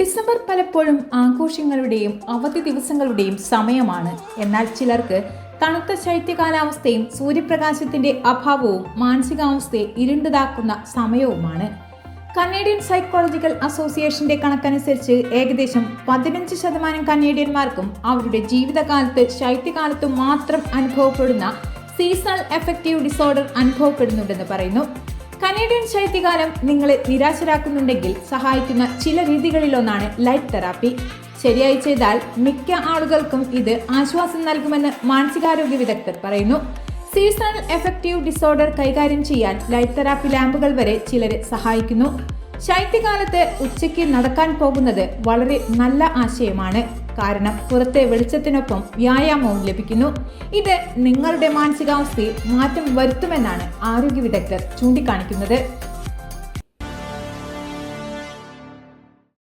December പലപ്പോഴും ആഘോഷങ്ങളുടെയും അവധി ദിവസങ്ങളുടെയും സമയമാണ്. എന്നാൽ ചിലർക്ക് തണുത്ത ശൈത്യകാലാവസ്ഥയും സൂര്യപ്രകാശത്തിന്റെ അഭാവവും മാനസികാവസ്ഥയെ ഇരുണ്ടതാക്കുന്ന സമയവുമാണ്. കനേഡിയൻ സൈക്കോളജിക്കൽ അസോസിയേഷന്റെ കണക്കനുസരിച്ച് ഏകദേശം പതിനഞ്ച് ശതമാനം കനേഡിയന്മാർക്കും അവരുടെ ജീവിതകാലത്ത് ശൈത്യകാലത്ത് മാത്രം അനുഭവപ്പെടുന്ന സീസണൽ എഫക്റ്റീവ് ഡിസോർഡർ അനുഭവപ്പെടുന്നുണ്ടെന്ന് പറയുന്നു. കനേഡിയൻ ശൈത്യകാലം നിങ്ങളെ നിരാശരാക്കുന്നുണ്ടെങ്കിൽ സഹായിക്കുന്ന ചില രീതികളിലൊന്നാണ് ലൈറ്റ് തെറാപ്പി. ശരിയായി ചെയ്താൽ മിക്ക ആളുകൾക്കും ഇത് ആശ്വാസം നൽകുമെന്ന് മാനസികാരോഗ്യ വിദഗ്ധർ പറയുന്നു. സീസണൽ എഫക്റ്റീവ് ഡിസോർഡർ കൈകാര്യം ചെയ്യാൻ ലൈറ്റ് തെറാപ്പി ലാമ്പുകൾ വരെ ചിലരെ സഹായിക്കുന്നു. ശൈത്യകാലത്ത് ഉച്ചയ്ക്ക് നടക്കാൻ പോകുന്നത് വളരെ നല്ല ആശയമാണ്. കാരണം പുറത്തെ വെളിച്ചത്തിനൊപ്പം വ്യായാമവും ലഭിക്കുന്നു. ഇത് നിങ്ങളുടെ മാനസികാവസ്ഥയിൽ മാറ്റം വരുത്തുമെന്നാണ് ആരോഗ്യ വിദഗ്ധർ ചൂണ്ടിക്കാണിക്കുന്നത്.